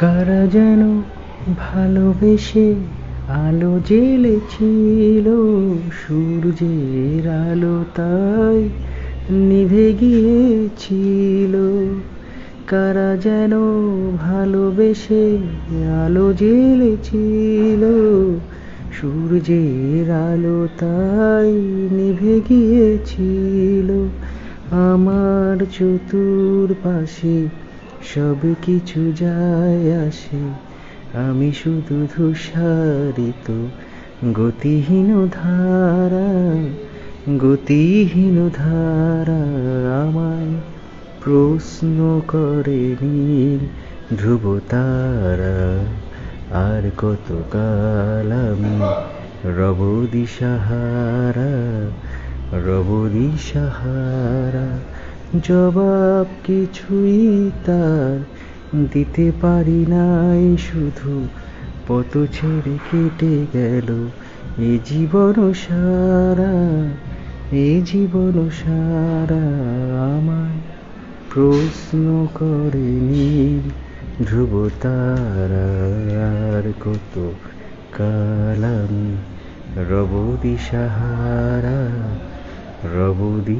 কারা যেন ভালোবেসে আলো জ্বেলেছিল সূর্যের আলো তাই নিভে গিয়েছিল। কারা যেন ভালোবেসে আলো জ্বেলেছিল সূর্যের আলো তাই নিভে গিয়েছিল। আমার চতুর্পাশে সব কিছু যায় আসে। আমি শুধু ধূসারিত, গতিহীন ধারা গতিহীন ধারা আমায় প্রশ্ন করে নীল ধ্রুব তারা আর কত কাল আমি রব দিশাহারা রব দিশাহারা জবাব কিছুই তার দিতে পারি নাই। শুধু পত ছেড়ে কেটে গেল এ জীবন সারা, এ জীবন সারা আমায়। প্রশ্ন করে নীল ধ্রুব তারা কত কাল আমি রব দিশাহারা। रघुदिहार